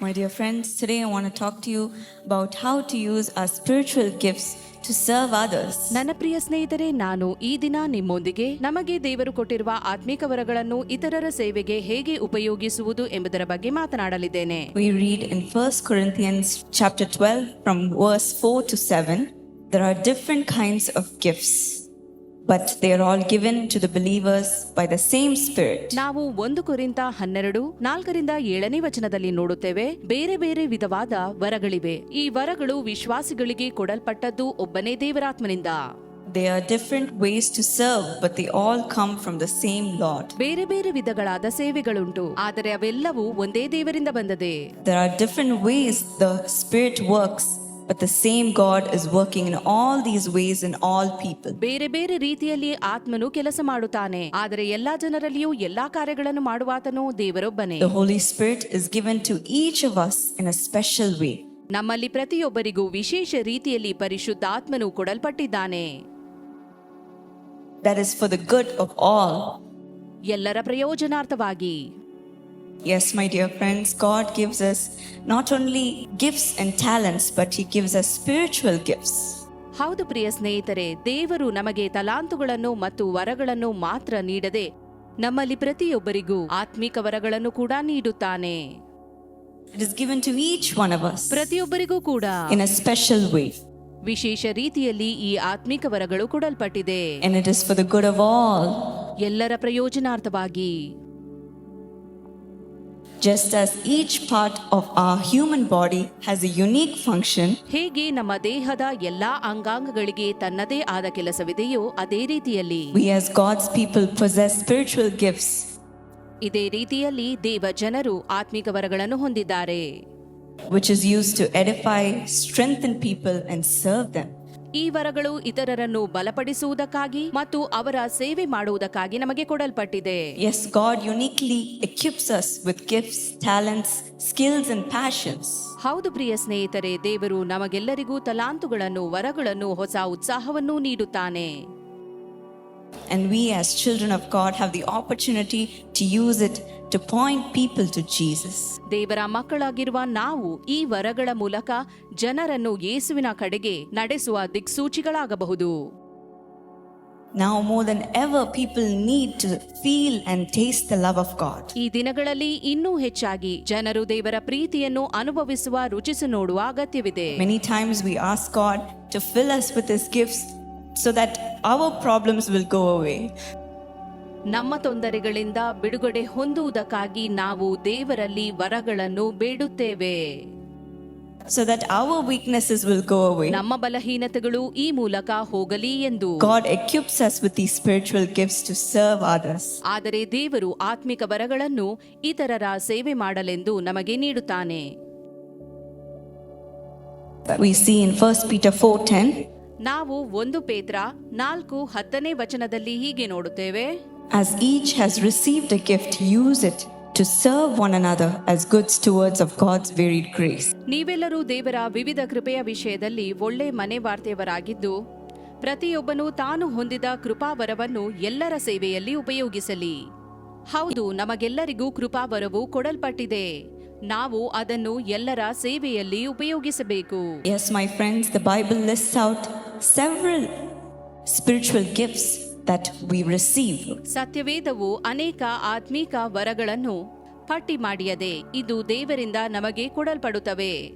My dear friends, today I want to talk to you about how to use our spiritual gifts to serve others. ನನ್ನ ಪ್ರಿಯ ಸ್ನೇಹಿತರೆ ನಾನು ಈ ದಿನ ನಿಮ್ಮೊಂದಿಗೆ ನಮಗೆ ದೇವರು ಕೊಟ್ಟಿರುವ ಆತ್ಮಿಕ ವರಗಳನ್ನು ಇತರರ ಸೇವೆಗೆ ಹೇಗೆ ಉಪಯೋಗಿಸುವುದು ಎಂಬುದರ ಬಗ್ಗೆ ಮಾತನಾಡಲಿದ್ದೇನೆ We read in 1 Corinthians chapter 12 from verse 4 to 7. There are different kinds of gifts, but they are all given to the believers by the same Spirit. ನಾವು ಒಂದು ಕುರಿತ ಹನ್ನೆರಡು ನಾಲ್ಕರಿಂದ ಏಳನೇ ವಚನದಲ್ಲಿ ನೋಡುತ್ತೇವೆ ಬೇರೆ ಬೇರೆ ವಿಧವಾದ ವರಗಳಿವೆ ಈ ವರಗಳು ವಿಶ್ವಾಸಿಗಳಿಗೆ ಕೊಡಲ್ಪಟ್ಟದ್ದು ಒಬ್ಬನೇ ದೇವರಾತ್ಮನಿಂದ There are different ways to serve, but they all come from the same Lord. ಬೇರೆ ಬೇರೆ ವಿಧಗಳಾದ ಸೇವೆಗಳುಂಟು ಆದರೆ ಅವೆಲ್ಲವೂ ಒಂದೇ ದೇವರಿಂದ ಬಂದದೆ There are different ways the Spirit works, but the same God is working in all these ways in all people ಬೇರೆ ಬೇರೆ ರೀತಿಯಲ್ಲಿ ಆತ್ಮನು ಕೆಲಸ ಮಾಡುತ್ತಾನೆ. ಆದರೆ ಎಲ್ಲಾ ಜನರಲ್ಲಿಯೂ ಎಲ್ಲಾ ಕಾರ್ಯಗಳನ್ನು ಮಾಡುವಾತನು ದೇವರೊಬ್ಬನೇ. Holy Spirit is given to each of us in a special way ನಮ್ಮಲ್ಲಿ ಪ್ರತಿಯೊಬ್ಬರಿಗೂ ವಿಶೇಷ ರೀತಿಯಲ್ಲಿ ಪರಿಶುದ್ಧ ಆತ್ಮನು ಕೊಡಲ್ಪಟ್ಟಿದ್ದಾನೆ. That is for the good of all ಎಲ್ಲರ ಪ್ರಯೋಜನಾರ್ಥವಾಗಿ. Yes, my dear friends, God gives us not only gifts and talents, but He gives us spiritual gifts. ಹೌದು ಪ್ರಿಯ ಸ್ನೇಹಿತರೆ ದೇವರು ನಮಗೆ ತಲಾಂತುಗಳನ್ನು ಮತ್ತು ವರಗಳನ್ನು ಮಾತ್ರ ನೀಡದೆ ನಮ್ಮಲ್ಲಿ ಪ್ರತಿಯೊಬ್ಬರಿಗೂ ಆತ್ಮಿಕ ವರಗಳನ್ನು ಕೂಡ ನೀಡುತ್ತಾನೆ It is given to each one of us ಪ್ರತಿಯೊಬ್ಬರಿಗೂ ಕೂಡ in a special way, ವಿಶೇಷ ರೀತಿಯಲ್ಲಿ ಈ ಆತ್ಮಿಕ ವರಗಳು ಕೊಡಲ್ಪಟ್ಟಿದೆ and it is for the good of all. ಎಲ್ಲರ ಪ್ರಯೋಜನಾರ್ಥವಾಗಿ Just as each part of our human body has a unique function, ಹೇಗೆ ನಮ್ಮ ದೇಹದ ಎಲ್ಲಾ ಅಂಗಾಂಗಗಳಿಗೆ ತನ್ನದೇ ಆದ ಕೆಲಸವಿದೆಯೋ ಅದೇ ರೀತಿಯಲ್ಲಿ we as God's people possess spiritual gifts ಇದೇ ರೀತಿಯಲ್ಲಿ ದೇವ ಜನರು ಆತ್ಮಿಕ ವರಗಳನ್ನು ಹೊಂದಿದ್ದಾರೆ which is used to edify, strengthen people, and serve them. ಈ ವರಗಳು ಇತರರನ್ನು ಬಲಪಡಿಸುವುದಕ್ಕಾಗಿ ಮತ್ತು ಅವರ ಸೇವೆ ಮಾಡುವುದಕ್ಕಾಗಿ ನಮಗೆ ಕೊಡಲ್ಪಟ್ಟಿದೆ as God uniquely equips us with gifts, talents, skills, and passions. ಹೌದು ಪ್ರಿಯ ಸ್ನೇಹಿತರೆ ದೇವರು ನಮಗೆಲ್ಲರಿಗೂ ತಲಾಂತುಗಳನ್ನು ವರಗಳನ್ನು ಹೊಸ ಉತ್ಸಾಹವನ್ನು ನೀಡುತ್ತಾನೆ And we, as children of God, have the opportunity to use it to point people to Jesus. ದೇವರ ಮಕ್ಕಳಾಗಿರುವ ನಾವು ಈ ವರಗಳ ಮೂಲಕ ಜನರನ್ನು ಯೇಸುವಿನ ಕಡೆಗೆ ನಡೆಸುವ ದಿಕ್ಸೂಚಿಗಳಾಗಬಹುದು Now, more than ever, people need to feel and taste the love of God. ಈ ದಿನಗಳಲ್ಲಿ ಇನ್ನೂ ಹೆಚ್ಚಾಗಿ ಜನರು ದೇವರ ಪ್ರೀತಿಯನ್ನು ಅನುಭವಿಸುವ ರುಚಿಸು ನೋಡುವ ಅಗತ್ಯವಿದೆ Many times we ask God to fill us with His gifts so that our problems will go away. ನಮ್ಮ ತೊಂದರೆಗಳಿಂದ ಬಿಡುಗಡೆ ಹೊಂದುವುದಕ್ಕಾಗಿ ನಾವು ದೇವರಲ್ಲಿ ವರಗಳನ್ನು ಬೇಡುತ್ತೇವೆ So that our weaknesses will go away. ನಮ್ಮ ಬಲಹೀನತೆಗಳು ಈ ಮೂಲಕ ಹೋಗಲಿ ಎಂದು God equips us with these spiritual gifts to serve others. ಆದರೆ ದೇವರು ಆತ್ಮಿಕ ವರಗಳನ್ನು ಇತರರ ಸೇವೆ ಮಾಡಲೆಂದು ನಮಗೆ ನೀಡುತ್ತಾನೆ We see in 1 Peter 4:10, ನಾವು ಒಂದು ಪೇತ್ರ ನಾಲ್ಕು ಹತ್ತನೇ ವಚನದಲ್ಲಿ ಹೀಗೆ ನೋಡುತ್ತೇವೆ. As each has received a gift, use it to serve one another as good stewards of God's varied grace. ನೀವೆಲ್ಲರೂ ದೇವರ ವಿವಿಧ ಕೃಪೆಯ ವಿಷಯದಲ್ಲಿ ಒಳ್ಳೆ ಮನೆ ವಾರ್ತೆಯವರಾಗಿದ್ದು ಪ್ರತಿಯೊಬ್ಬನು ತಾನು ಹೊಂದಿದ ಕೃಪಾವರವನ್ನು ಎಲ್ಲರ ಸೇವೆಯಲ್ಲಿ ಉಪಯೋಗಿಸಲಿ. ಹೌದು ನಮಗೆಲ್ಲರಿಗೂ ಕೃಪಾವರವು ಕೊಡಲ್ಪಟ್ಟಿದೆ. ನಾವು ಅದನ್ನು ಎಲ್ಲರ ಸೇವೆಯಲ್ಲಿ ಉಪಯೋಗಿಸಬೇಕು. As my friends the Bible list out several spiritual gifts that we receive ಸತ್ಯವೇದವು ಅನೇಕ ಆತ್ಮೀಕ ವರಗಳನ್ನು ಪಟ್ಟಿ ಮಾಡಿಯದೆ ಇದು ದೇವರಿಂದ ನಮಗೆ ಕೊಡಲ್ಪಡುತ್ತವೆ.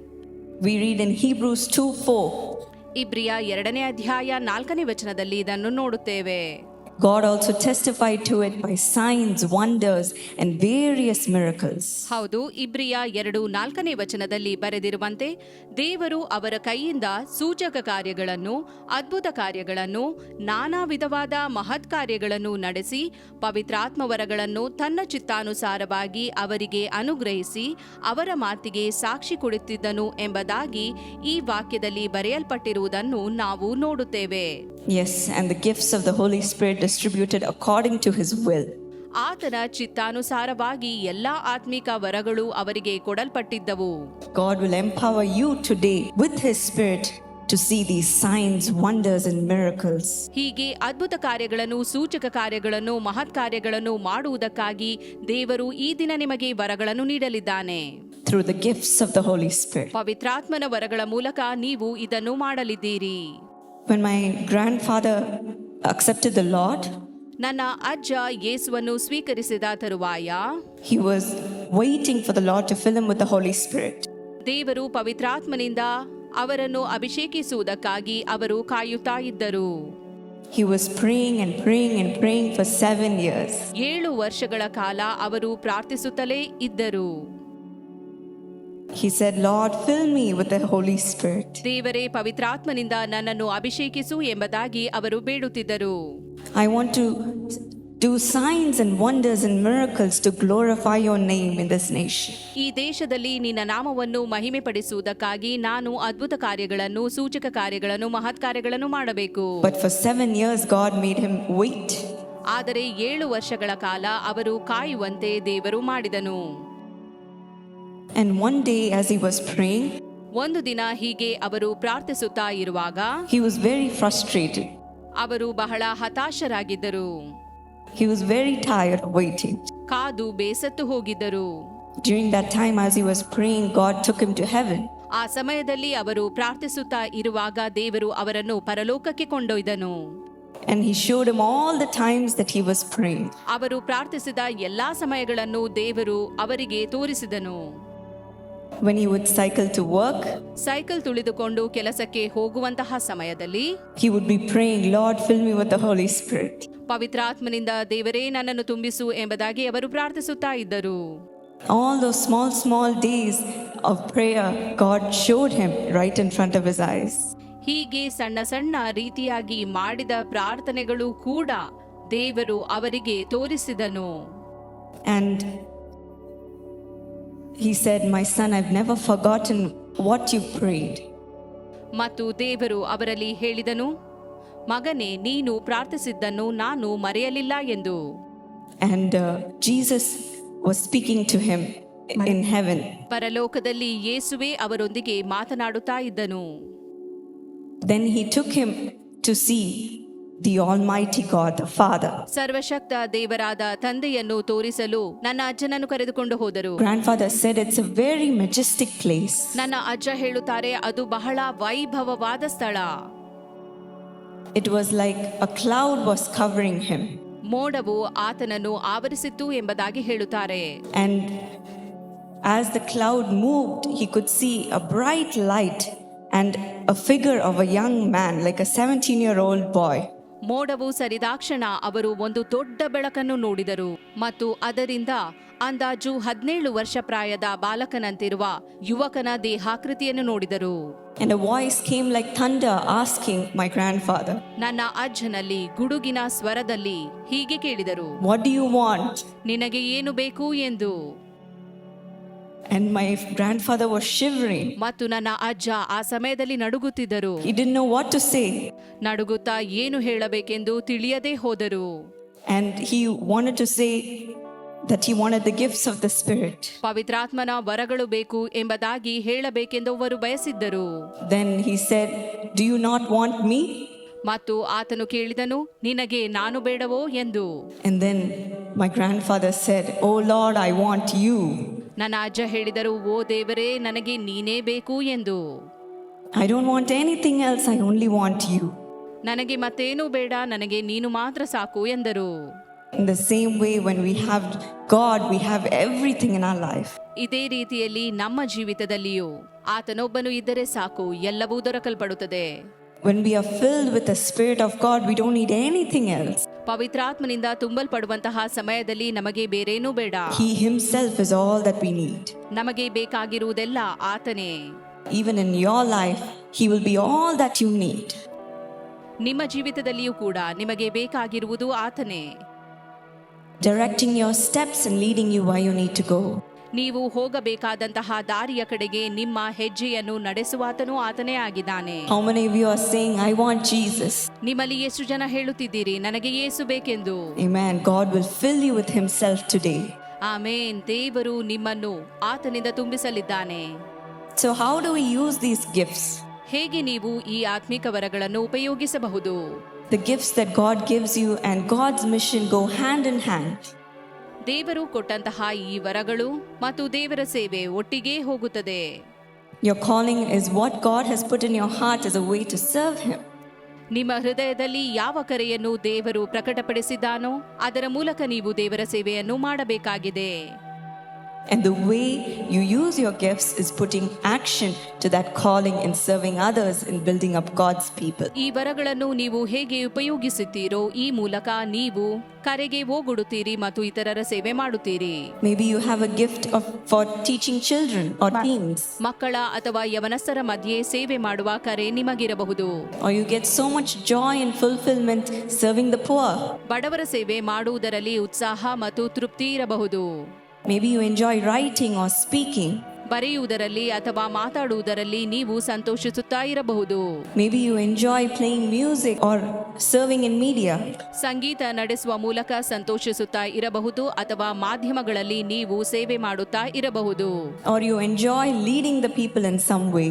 We read in Hebrews 2 4. ಇಬ್ರಿಯ ಎರಡನೇ ಅಧ್ಯಾಯ ನಾಲ್ಕನೇ ವಚನದಲ್ಲಿ ಇದನ್ನು ನೋಡುತ್ತೇವೆ. God also testified to it by signs, wonders, and various miracles. ಹೌದು ಇಬ್ರಿಯ ಎರಡು ನಾಲ್ಕನೇ ವಚನದಲ್ಲಿ ಬರೆದಿರುವಂತೆ ದೇವರು ಅವರ ಕೈಯಿಂದ ಸೂಚಕ ಕಾರ್ಯಗಳನ್ನು ಅದ್ಭುತ ಕಾರ್ಯಗಳನ್ನು ನಾನಾ ವಿಧವಾದ ಮಹತ್ ಕಾರ್ಯಗಳನ್ನು ನಡೆಸಿ ಪವಿತ್ರಾತ್ಮವರಗಳನ್ನು ತನ್ನ ಚಿತ್ತಾನುಸಾರವಾಗಿ ಅವರಿಗೆ ಅನುಗ್ರಹಿಸಿ ಅವರ ಮಾತಿಗೆ ಸಾಕ್ಷಿ ಕೊಡುತ್ತಿದ್ದನು ಎಂಬುದಾಗಿ ಈ ವಾಕ್ಯದಲ್ಲಿ ಬರೆಯಲ್ಪಟ್ಟಿರುವುದನ್ನು ನಾವು ನೋಡುತ್ತೇವೆ Yes, and the gifts of the Holy Spirit distributed according to his will. ಆತನ ಚಿತ್ತಾನುಸಾರವಾಗಿ ಎಲ್ಲಾ ಆತ್ಮಿಕ ವರಗಳು ಅವರಿಗೆ ಕೊಡಲ್ಪಟ್ಟಿದ್ದವು God will empower you today with his Spirit to see these signs, wonders, and miracles. ಹೀಗೆ ಅದ್ಭುತ ಕಾರ್ಯಗಳನ್ನು ಸೂಚಕ ಕಾರ್ಯಗಳನ್ನು ಮಹತ್ ಕಾರ್ಯಗಳನ್ನು ಮಾಡುವುದಕ್ಕಾಗಿ ದೇವರು ಈ ದಿನ ನಿಮಗೆ ವರಗಳನ್ನು ನೀಡಲಿದ್ದಾನೆ through the gifts of the Holy Spirit. ಪವಿತ್ರಾತ್ಮನ ವರಗಳ ಮೂಲಕ ನೀವು ಇದನ್ನು ಮಾಡಲಿದ್ದೀರಿ When my grandfather accepted the Lord, ನನ್ನ ಅಜ್ಜ ಯೇಸುವನ್ನು ಸ್ವೀಕರಿಸಿದ ತರುವಾಯ he was waiting for the Lord to fill him with the Holy Spirit. ದೇವರು ಪವಿತ್ರಾತ್ಮನಿಂದ ಅವರನ್ನು ಅಭಿಷೇಕಿಸುವುದಕ್ಕಾಗಿ ಅವರು ಕಾಯುತ್ತಾ ಇದ್ದರು He was praying and praying and praying for seven years. ಏಳು ವರ್ಷಗಳ ಕಾಲ ಅವರು ಪ್ರಾರ್ಥಿಸುತ್ತಲೇ ಇದ್ದರು He said, Lord, fill me with the Holy Spirit. ದೇವರೇ ಪವಿತ್ರಾತ್ಮನಿಂದ ನನ್ನನ್ನು ಅಭಿಷೇಕಿಸು ಎಂಬುದಾಗಿ ಅವರು ಬೇಡುತ್ತಿದ್ದರು I want to do signs and wonders and miracles to glorify your name in this nation. ಈ ದೇಶದಲ್ಲಿ ನಿನ್ನ ನಾಮವನ್ನು ಮಹಿಮೆ ಪಡಿಸುವುದಕ್ಕಾಗಿ ನಾನು ಅದ್ಭುತ ಕಾರ್ಯಗಳನ್ನು ಸೂಚಕ ಕಾರ್ಯಗಳನ್ನು ಮಹತ್ ಕಾರ್ಯಗಳನ್ನು ಮಾಡಬೇಕು But for seven years, God made him wait. ಆದರೆ ಏಳು ವರ್ಷಗಳ ಕಾಲ ಅವರು ಕಾಯುವಂತೆ ದೇವರು ಮಾಡಿದನು And one day as he was praying, ಒಂದು ದಿನ ಹೀಗೆ ಅವರು ಪ್ರಾರ್ಥಿಸುತ್ತಾ ಇರುವಾಗ ಹಿ ವಾಸ್ ವೆರಿ ಫ್ರಸ್ಟ್ರೇಟೆಡ್ ಅವರು ಬಹಳ ಹತಾಶರಾಗಿದ್ದರು. He was very tired of waiting ಕಾದು ಬೇಸತ್ತು ಹೋಗಿದ್ದರು. During that time as he was praying God took him to heaven ಆ ಸಮಯದಲ್ಲಿ ಅವರು ಪ್ರಾರ್ಥಿಸುತ್ತಾ ಇರುವಾಗ ದೇವರು ಅವರನ್ನು ಪರಲೋಕಕ್ಕೆ ಕೊಂಡೊಯ್ದನು. And he showed him all the times that he was praying ಅವರು ಪ್ರಾರ್ಥಿಸಿದ ಎಲ್ಲಾ ಸಮಯಗಳನ್ನು ದೇವರು ಅವರಿಗೆ ತೋರಿಸಿದನು. When he would cycle to work, cycle ತುಳಿದುಕೊಂಡು ಕೆಲಸಕ್ಕೆ ಹೋಗುವಂತಹ ಸಮಯದಲ್ಲಿ he would be praying, Lord, fill me with the Holy Spirit. ಪವಿತ್ರಾತ್ಮನಿಂದ ದೇವರೇ ನನ್ನನ್ನು ತುಂಬಿಸು ಎಂಬುದಾಗಿ ಅವರು ಪ್ರಾರ್ಥಿಸುತ್ತಾ ಇದ್ದರು All those small, small days of prayer, God showed him right in front of his eyes. ಹೀಗೆ ಸಣ್ಣ ಸಣ್ಣ ರೀತಿಯಾಗಿ ಮಾಡಿದ ಪ್ರಾರ್ಥನೆಗಳು ಕೂಡ ದೇವರು ಅವರಿಗೆ ತೋರಿಸಿದನು And he said, My son, I've never forgotten what you prayed. ಮತ್ತು ದೇವರು ಅವರಲ್ಲಿ ಹೇಳಿದನು ಮಗನೇ ನೀನು ಪ್ರಾರ್ಥಿಸಿದ್ದನ್ನು ನಾನು ಮರೆಯಲಿಲ್ಲ ಎಂದು And uh, Jesus was speaking to him in heaven. ಪರಲೋಕದಲ್ಲಿ ಯೇಸುವೆ ಅವರೊಂದಿಗೆ ಮಾತನಾಡುತ್ತಾ ಇದ್ದನು Then he took him to see the Almighty God, the Father. ಸರ್ವಶಕ್ತ ದೇವರಾದ ತಂದೆಯನ್ನು ತೋರಿಸಲು ನನ್ನ ಅಜ್ಜನನ್ನು ಕರೆದುಕೊಂಡು ಹೋದರು Grandfather said it's a very majestic place. ನನ್ನ ಅಜ್ಜ ಹೇಳುತ್ತಾರೆ ಅದು ಬಹಳ ವೈಭವವಾದ ಸ್ಥಳ It was like a cloud was covering him. ಮೋಡವು ಆತನನ್ನು ಆವರಿಸಿತ್ತು ಎಂಬುದಾಗಿ ಹೇಳುತ್ತಾರೆ And as the cloud moved, he could see a bright light and a figure of a young man, like a 17 year old boy. ಮೋಡವು ಸರಿದಾಕ್ಷಣ ಅವರು ಒಂದು ದೊಡ್ಡ ಬೆಳಕನ್ನು ನೋಡಿದರು. ಮತ್ತು ಅದರಿಂದ ಅಂದಾಜು ಹದಿನೇಳು ವರ್ಷ ಪ್ರಾಯದ ಬಾಲಕನಂತಿರುವ ಯುವಕನ ದೇಹಾಕೃತಿಯನ್ನು ನೋಡಿದರು. And a voice came like thunder asking my grandfather, ನನ್ನ ಅಜ್ಜನಲ್ಲಿ ಗುಡುಗಿನ ಸ್ವರದಲ್ಲಿ ಹೀಗೆ ಕೇಳಿದರು. What do you want? ನಿನಗೆ ಏನು ಬೇಕು ಎಂದು? And my grandfather was shivering. ಮತ್ತು ನನ್ನ ಅಜ್ಜ ಆ ಸಮಯದಲ್ಲಿ ನಡುಗುತ್ತಿದ್ದರು He didn't know what to say. ನಡುಗುತ್ತಾ ಏನು ಹೇಳಬೇಕೆಂದು ತಿಳಿಯದೇ ಹೋದರು And he wanted to say that he wanted the gifts of the Spirit. ಪವಿತ್ರಾತ್ಮನ ವರಗಳು ಬೇಕು ಎಂಬುದಾಗಿ ಹೇಳಬೇಕೆಂದು ಅವರು ಬಯಸಿದ್ದರು Then he said, Do you not want me? ಮತ್ತು ಆತನು ಕೇಳಿದನು ನಿನಗೆ ನಾನು ಬೇಡವೋ ಎಂದು And then my grandfather said, Oh Lord, I want you. ನನ್ನ ಅಜ್ಜ ಹೇಳಿದರು ಓ ದೇವರೇ ನನಗೆ ನೀನೇ ಬೇಕು ಎಂದು I don't want anything else I only want you ನನಗೆ ಮತ್ತೇನೂ ಬೇಡ ನನಗೆ ನೀನು ಮಾತ್ರ ಸಾಕು ಎಂದರು In the same way, when we have God, we have everything in our life. ಇದೇ ರೀತಿಯಲ್ಲಿ ನಮ್ಮ ಜೀವಿತದಲ್ಲಿಯೂ ಆತನೊಬ್ಬನು ಇದ್ದರೆ ಸಾಕು ಎಲ್ಲವೂ ದೊರಕಲ್ಪಡುತ್ತದೆ When we are filled with the Spirit of God, we don't need anything else. ಪವಿತ್ರಾತ್ಮನಿಂದ ತುಂಬಲ್ಪಡುವಂತಹ ಸಮಯದಲ್ಲಿ ನಮಗೆ ಬೇರೇನೂ ಬೇಡ He Himself is all that we need. ನಮಗೆ ಬೇಕಾಗಿರುವುದೆಲ್ಲ ಆತನೇ Even in your life, He will be all that you need. ನಿಮ್ಮ ಜೀವಿತದಲ್ಲಿಯೂ ಕೂಡ ನಿಮಗೆ ಬೇಕಾಗಿರುವುದು ಆತನೇ Directing your steps and leading you where you need to go. ನೀವು ಹೋಗಬೇಕಾದಂತಹ ದಾರಿಯ ಕಡೆಗೆ ನಿಮ್ಮ ಹೆಜ್ಜೆಯನ್ನು ನಡೆಸುವಾತನೂ ಆತನೇ ಆಗಿದ್ದಾನೆ How many of you are saying, I want Jesus? ನಿಮ್ಮಲ್ಲಿ ಎಷ್ಟು ಜನ ಹೇಳುತ್ತಿದ್ದೀರಿ ನನಗೆ ಏಸು ಬೇಕೆಂದು Amen. God will fill you with Himself today. ಆಮೇನ್ ದೇವರು ನಿಮ್ಮನ್ನು ಆತನಿಂದ ತುಂಬಿಸಲಿದ್ದಾನೆ So, how do we use these gifts? ಹೇಗೆ ನೀವು ಈ ಆತ್ಮಿಕ ವರಗಳನ್ನು ಉಪಯೋಗಿಸಬಹುದು The gifts that God gives you and God's mission go hand in hand. ದೇವರು ಕೊಟ್ಟಂತಹ ಈ ವರಗಳು ಮತ್ತು ದೇವರ ಸೇವೆ ಒಟ್ಟಿಗೆ ಹೋಗುತ್ತದೆ Your calling is what God has put in your heart as a way to serve Him. ನಿಮ್ಮ ಹೃದಯದಲ್ಲಿ ಯಾವ ಕರೆಯನ್ನು ದೇವರು ಪ್ರಕಟಪಡಿಸಿದ್ದಾನೋ ಅದರ ಮೂಲಕ ನೀವು ದೇವರ ಸೇವೆಯನ್ನು ಮಾಡಬೇಕಾಗಿದೆ And the way you use your gifts is putting action to that calling and serving others in building up God's people. ಈ ವರಗಳನ್ನು ನೀವು ಹೇಗೆ ಉಪಯೋಗಿಸುತ್ತೀರೋ ಈ ಮೂಲಕ ನೀವು ಕರೆಗೆ ಓಗೊಡುತ್ತೀರಿ ಮತ್ತು ಇತರರ ಸೇವೆ ಮಾಡುತ್ತೀರಿ Maybe you have a gift of, for teaching children or teens, ಮಕ್ಕಳ ಅಥವಾ ಯವನಸ್ಥರ ಮಧ್ಯೆ ಸೇವೆ ಮಾಡುವ ಕರೆ ನಿಮಗಿರಬಹುದು or you get so much joy and fulfillment serving the poor. ಬಡವರ ಸೇವೆ ಮಾಡುವುದರಲ್ಲಿ ಉತ್ಸಾಹ ಮತ್ತು ತೃಪ್ತಿ ಇರಬಹುದು Maybe you enjoy writing or speaking ಬರೆಯುವುದರಲ್ಲಿ ಅಥವಾ ಮಾತಾಡುವುದರಲ್ಲಿ ನೀವು ಸಂತೋಷಿಸುತ್ತಾ ಇರಬಹುದು. Maybe you enjoy playing music or serving in media ಸಂಗೀತ ನಡೆಸುವ ಮೂಲಕ ಸಂತೋಷಿಸುತ್ತಾ ಇರಬಹುದು ಅಥವಾ ಮಾಧ್ಯಮಗಳಲ್ಲಿ ನೀವು ಸೇವೆ ಮಾಡುತ್ತಾ ಇರಬಹುದು. Or you enjoy leading the people in some way.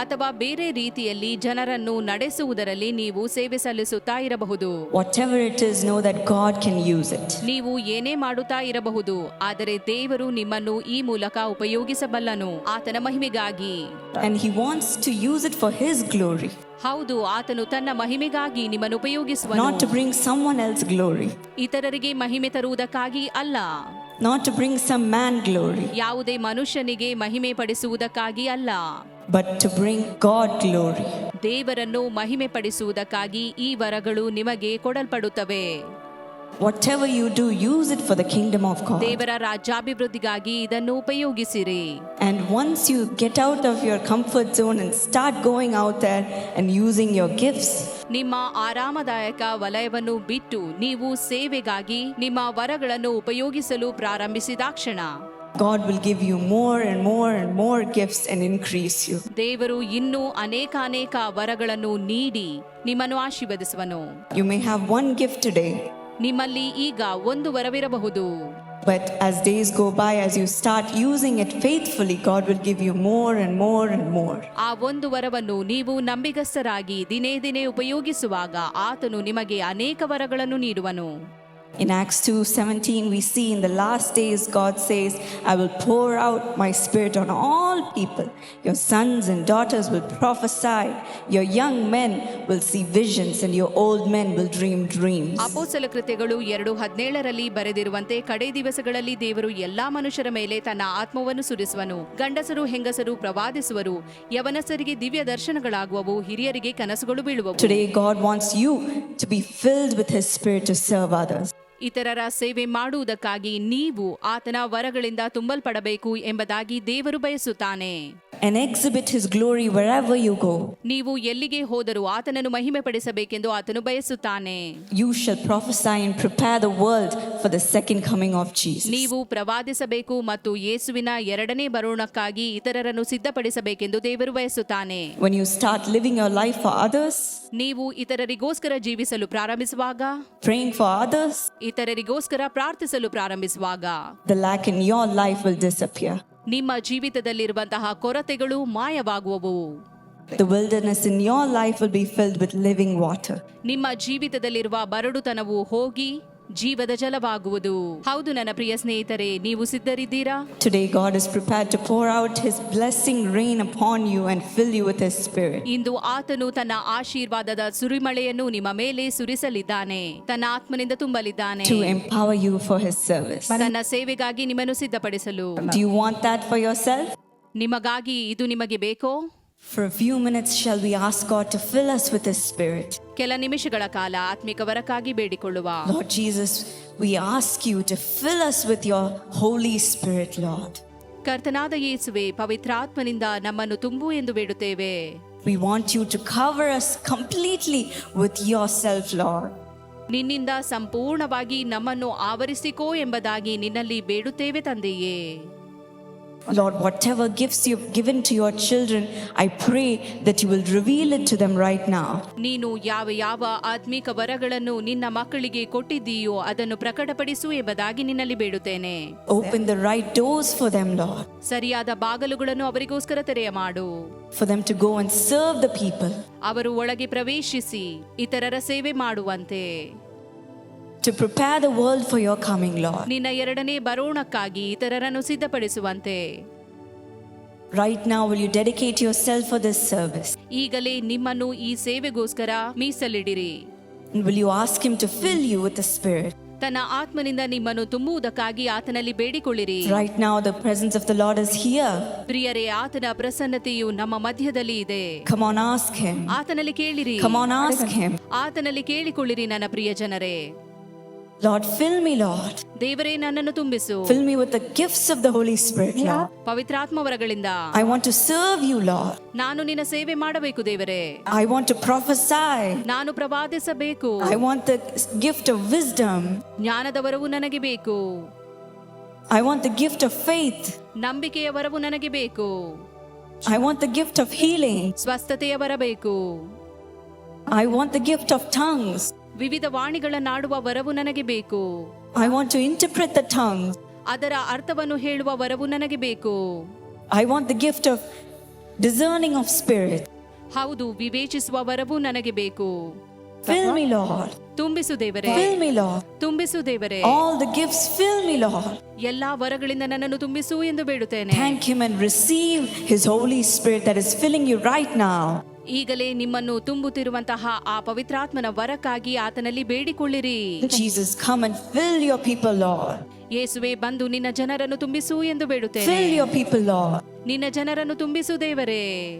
ಅಥವಾ ಬೇರೆ ರೀತಿಯಲ್ಲಿ ಜನರನ್ನು ನಡೆಸುವುದರಲ್ಲಿ ನೀವು ಸೇವೆ ಸಲ್ಲಿಸುತ್ತಾ ಇರಬಹುದು. ನೀವು ಏನೇ ಮಾಡುತ್ತಾ ಇರಬಹುದು ಆದರೆ ದೇವರು ನಿಮ್ಮನ್ನು ಈ ಮೂಲಕ ಉಪಯೋಗಿಸಬಲ್ಲನು ಆತನ ಮಹಿಮೆಗಾಗಿ. ಹೌದು ಆತನು ತನ್ನ ಮಹಿಮೆಗಾಗಿ ನಿಮ್ಮನ್ನು ಉಪಯೋಗಿಸುವ ಇತರರಿಗೆ ಮಹಿಮೆ ತರುವುದಕ್ಕಾಗಿ ಅಲ್ಲ. not to bring some man glory, ಯಾವುದೇ ಮನುಷ್ಯನಿಗೆ ಮಹಿಮೆ ಪಡಿಸುವುದಕ್ಕಾಗಿ ಅಲ್ಲ but to bring God glory. ದೇವರನ್ನು ಮಹಿಮೆ ಪಡಿಸುವುದಕ್ಕಾಗಿ ಈ ವರಗಳು ನಿಮಗೆ ಕೊಡಲ್ಪಡುತ್ತವೆ Whatever you do, use it for the kingdom of God. ದೇವರ ರಾಜ್ಯಾಭಿವೃದ್ಧಿಗಾಗಿ ಇದನ್ನು ಉಪಯೋಗಿಸಿರಿ And once you get out of your comfort zone and start going out there and using your gifts, ನಿಮ್ಮ ಆರಾಮದಾಯಕ ವಲಯವನ್ನು ಬಿಟ್ಟು ನೀವು ಸೇವೆಗಾಗಿ ನಿಮ್ಮ ವರಗಳನ್ನು ಉಪಯೋಗಿಸಲು ಪ್ರಾರಂಭಿಸಿದಾಕ್ಷಣ God will give you more and more and more gifts and increase you. ದೇವರು ಇನ್ನೂ ಅನೇಕ ಅನೇಕ ವರಗಳನ್ನು ನೀಡಿ ನಿಮ್ಮನ್ನು ಆಶೀರ್ವದಿಸುವನು. You may have one gift today, ನಿಮ್ಮಲ್ಲಿ ಈಗ ಒಂದು ವರವಿರಬಹುದು. but as days go by, as you start using it faithfully, God will give you more and more and more. ಆ ಒಂದು ವರವನ್ನು ನೀವು ನಂಬಿಗಸ್ತರಾಗಿ ದಿನೇ ದಿನೇ ಉಪಯೋಗಿಸುವಾಗ ಆತನು ನಿಮಗೆ ಅನೇಕ ವರಗಳನ್ನು ನೀಡುವನು In Acts 2:17 we see in the last days God says, I will pour out my spirit on all people. Your sons and daughters will prophesy, your young men will see visions and your old men will dream dreams. ಅಪೋಸಲ ಕೃತ್ಯಗಳು ಎರಡು ಹದಿನೇಳರಲ್ಲಿ ಬರೆದಿರುವಂತೆ ಕಡೆ ದಿವಸಗಳಲ್ಲಿ ದೇವರು ಎಲ್ಲಾ ಮನುಷ್ಯರ ಮೇಲೆ ತನ್ನ ಆತ್ಮವನ್ನು ಸುರಿಸುವನು ಗಂಡಸರು ಹೆಂಗಸರು ಪ್ರವಾದಿಸುವರು ಯವನಸರಿಗೆ ದಿವ್ಯ ದರ್ಶನಗಳಾಗುವವು ಹಿರಿಯರಿಗೆ ಕನಸುಗಳು ಬೀಳುವವು Today God wants you to be filled with his spirit to serve others. ಇತರರ ಸೇವೆ ಮಾಡುವುದಕ್ಕಾಗಿ ನೀವು ಆತನ ವರಗಳಿಂದ ತುಂಬಲ್ಪಡಬೇಕು ಎಂಬುದಾಗಿ ದೇವರು ಬಯಸುತ್ತಾನೆ. and exhibit his glory wherever you go. ನೀವು ಎಲ್ಲಿಗೆ ಹೋದರೂ ಆತನನ್ನು ಮಹಿಮೆ ಪಡಿಸಬೇಕೆಂದು ಆತನು ಬಯಸುತ್ತಾನೆ You shall prophesy and prepare the world for the second coming of Jesus. ನೀವು ಪ್ರವಾದಿಸಬೇಕು ಮತ್ತು ಯೇಸುವಿನ ಎರಡನೇ ಬರೋಣಕ್ಕಾಗಿ ಇತರರನ್ನು ಸಿದ್ಧಪಡಿಸಬೇಕೆಂದು ದೇವರು ಬಯಸುತ್ತಾನೆ When you start living your life for others, ನೀವು ಇತರರಿಗೋಸ್ಕರ ಜೀವಿಸಲು ಪ್ರಾರಂಭಿಸುವಾಗ praying for others, ಇತರರಿಗೋಸ್ಕರ ಪ್ರಾರ್ಥಿಸಲು ಪ್ರಾರಂಭಿಸುವಾಗ the lack in your life will disappear. ನಿಮ್ಮ ಜೀವಿತದಲ್ಲಿರುವಂತಹ ಕೊರತೆಗಳು ಮಾಯವಾಗುವವು The wilderness in your life will be filled with living water. ನಿಮ್ಮ ಜೀವಿತದಲ್ಲಿರುವ ಬರಡುತನವು ಹೋಗಿ ಜೀವದ ಜಲವಾಗುವುದು. ಹೌದು ನನ್ನ ಪ್ರಿಯ ಸ್ನೇಹಿತರೆ ನೀವು ಸಿದ್ಧರಿದ್ದೀರಾ? Today God is prepare to pour out his blessing rain upon you and fill you with his Spirit ಇಂದು ಆತನು ತನ್ನ ಆಶೀರ್ವಾದದ ಸುರಿಮಳೆಯನ್ನು ನಿಮ್ಮ ಮೇಲೆ ಸುರಿಸಲಿದ್ದಾನೆ. ತನ್ನ ಆತ್ಮನಿಂದ ತುಂಬಲಿದ್ದಾನೆ. To empower you for his service ತನ್ನ ಸೇವೆಗಾಗಿ ನಿಮ್ಮನ್ನು ಸಿದ್ಧಪಡಿಸಲು. Do you want that for yourself ನಿಮಗಾಗಿ ಇದು ನಿಮಗೆ ಬೇಕೋ? For a few minutes, shall we ask God to fill us with His Spirit? ಕೆಲ ನಿಮಿಷಗಳ ಕಾಲ ಆತ್ಮಿಕ ವರಕ್ಕಾಗಿ ಬೇಡಿಕೊಳ್ಳುವ Lord Jesus, we ask you to fill us with your Holy Spirit, Lord. ಕರ್ತನಾದ ಯೇಸುವೆ ಪವಿತ್ರಾತ್ಮನಿಂದ ನಮ್ಮನ್ನು ತುಂಬು ಎಂದು ಬೇಡುತ್ತೇವೆ We want you to cover us completely with yourself, Lord. ನಿನ್ನಿಂದ ಸಂಪೂರ್ಣವಾಗಿ ನಮ್ಮನ್ನು ಆವರಿಸಿಕೋ ಎಂಬುದಾಗಿ ನಿನ್ನಲ್ಲಿ ಬೇಡುತ್ತೇವೆ ತಂದೆಯೇ Lord, whatever gifts you've given to your children, I pray that you will reveal it to them right now. ನೀನು ಯಾವ ಯಾವ ಆತ್ಮಿಕ ವರಗಳನ್ನು ನಿನ್ನ ಮಕ್ಕಳಿಗೆ ಕೊಟ್ಟಿದ್ದೀಯೋ ಅದನ್ನು ಪ್ರಕಟಪಡಿಸು ಎಂಬುದಾಗಿ ನಿನ್ನಲ್ಲಿ ಬೇಡುತ್ತೇನೆ Open the right doors for them, Lord, ಸರಿಯಾದ ಬಾಗಲುಗಳನ್ನು ಅವರಿಗೋಸ್ಕರ ತೆರೆಯ ಮಾಡು for them to go and serve the people. ಅವರು ಒಳಗೆ ಪ್ರವೇಶಿಸಿ ಇತರರ ಸೇವೆ ಮಾಡುವಂತೆ to prepare the world for your coming, Lord. ನಿನ್ನ ಎರಡನೇ ಬರೋಣಕ್ಕಾಗಿ ಇತರರನ್ನು ಸಿದ್ಧಪಡಿಸುವಂತೆ Right now, will you dedicate yourself for this service? ಈಗಲೇ ನಿಮ್ಮನ್ನು ಈ ಸೇವೆಗೋಸ್ಕರ ಮೀಸಲಿಡಿರಿ And will you ask Him to fill you with the Spirit? ತನ್ನ ಆತ್ಮನಿಂದ ನಿಮ್ಮನ್ನು ತುಂಬುವುದಕ್ಕಾಗಿ ಆತನಲ್ಲಿ ಬೇಡಿಕೊಳ್ಳಿರಿ Right now, the presence of the Lord is here. ಪ್ರಿಯರೇ ಆತನ ಪ್ರಸನ್ನತೆಯು ನಮ್ಮ ಮಧ್ಯದಲ್ಲಿ ಇದೆ Come on, ask Him. ಆತನಲ್ಲಿ ಕೇಳಿರಿ Come on, ask Him. ಆತನಲ್ಲಿ ಕೇಳಿಕೊಳ್ಳಿರಿ ನನ್ನ ಪ್ರಿಯ ಜನರೇ Lord, fill me, Lord. ದೇವರೇ ನನ್ನನ್ನು ತುಂಬಿಸು Fill me with the gifts of the Holy Spirit, Lord. ಪವಿತ್ರಾತ್ಮ ವರಗಳಿಂದ I want to serve you, Lord. ನಾನು ನಿನ್ನ ಸೇವೆ ಮಾಡಬೇಕು ದೇವರೇ I want to prophesy. ನಾನು ಪ್ರವಾದಿಸಬೇಕು I want the gift of wisdom. ಜ್ಞಾನದ ವರವು ನನಗೆ ಬೇಕು I want the gift of faith. ನಂಬಿಕೆಯ ವರವು ನನಗೆ ಬೇಕು I want the gift of healing. ಸ್ವಸ್ಥತೆಯ ವರ ಬೇಕು I want the gift of tongues. ವಿವಿಧ ವಾಣಿಗಳನ್ನಾಡುವ ವರವು ನನಗೆ ಬೇಕು. I want to interpret the tongue ಅದರ ಅರ್ಥವನ್ನು ಹೇಳುವ ವರವು ನನಗೆ ಬೇಕು. I want the gift of discerning of spirit ಹೌದು ವಿವೇಚಿಸುವ ವರವು ನನಗೆ ಬೇಕು. ಫಿಲ್ ಮೀ ಲಾರ್ಡ್ ತುಂಬಿಸು ದೇವರೇ. ಫಿಲ್ ಮೀ ಲಾರ್ಡ್ ತುಂಬಿಸು ದೇವರೇ. All the gifts fill me Lord ಎಲ್ಲಾ ವರಗಳಿಂದ ನನ್ನನ್ನು ತುಂಬಿಸು ಎಂದು ಬೇಡುತ್ತೇನೆ. Thank you man receive his Holy Spirit that is filling you right now ಈಗಲೇ ನಿಮ್ಮನ್ನು ತುಂಬುತ್ತಿರುವಂತಹ ಆ ಪವಿತ್ರಾತ್ಮನ ವರಕ್ಕಾಗಿ ಆತನಲ್ಲಿ ಬೇಡಿಕೊಳ್ಳಿರಿ. ಜೀಸಸ್ ಫಿಲ್ ಪೀಪಲ್ ಯೇಸುವೆ ಬಂದು ನಿನ್ನ ಜನರನ್ನು ತುಂಬಿಸು ಎಂದು ಬೇಡುತ್ತೇನೆ. ಫಿಲ್ ಪೀಪಲ್ ನಿನ್ನ ಜನರನ್ನು ತುಂಬಿಸು ದೇವರೇ.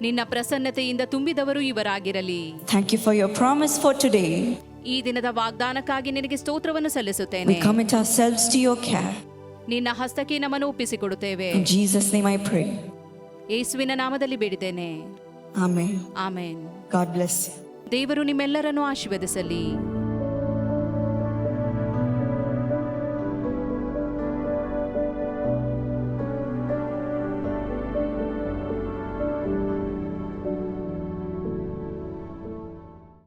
ನಿನ್ನ ಪ್ರಸನ್ನತೆಯಿಂದ ತುಂಬಿದವರು ಇವರಾಗಿರಲಿ. Thank you for your promise for today ಈ ದಿನದ ವಾಗ್ದಾನಕ್ಕಾಗಿ ನಿನಗೆ ಸ್ತೋತ್ರವನ್ನು ಸಲ್ಲಿಸುತ್ತೇನೆ. We commit ourselves to your care. ನಿನ್ನ ಹಸ್ತಕ್ಕೆ ನಮ್ಮನ್ನು ಒಪ್ಪಿಸಿಕೊಡುತ್ತೇವೆ. ಯೇಸುವಿನ ನಾಮದಲ್ಲಿ ಬೇಡಿದ್ದೇನೆ. Amen amen God bless. ದೇವರು ನಿಮ್ಮೆಲ್ಲರನ್ನು ಆಶೀರ್ವದಿಸಲಿ.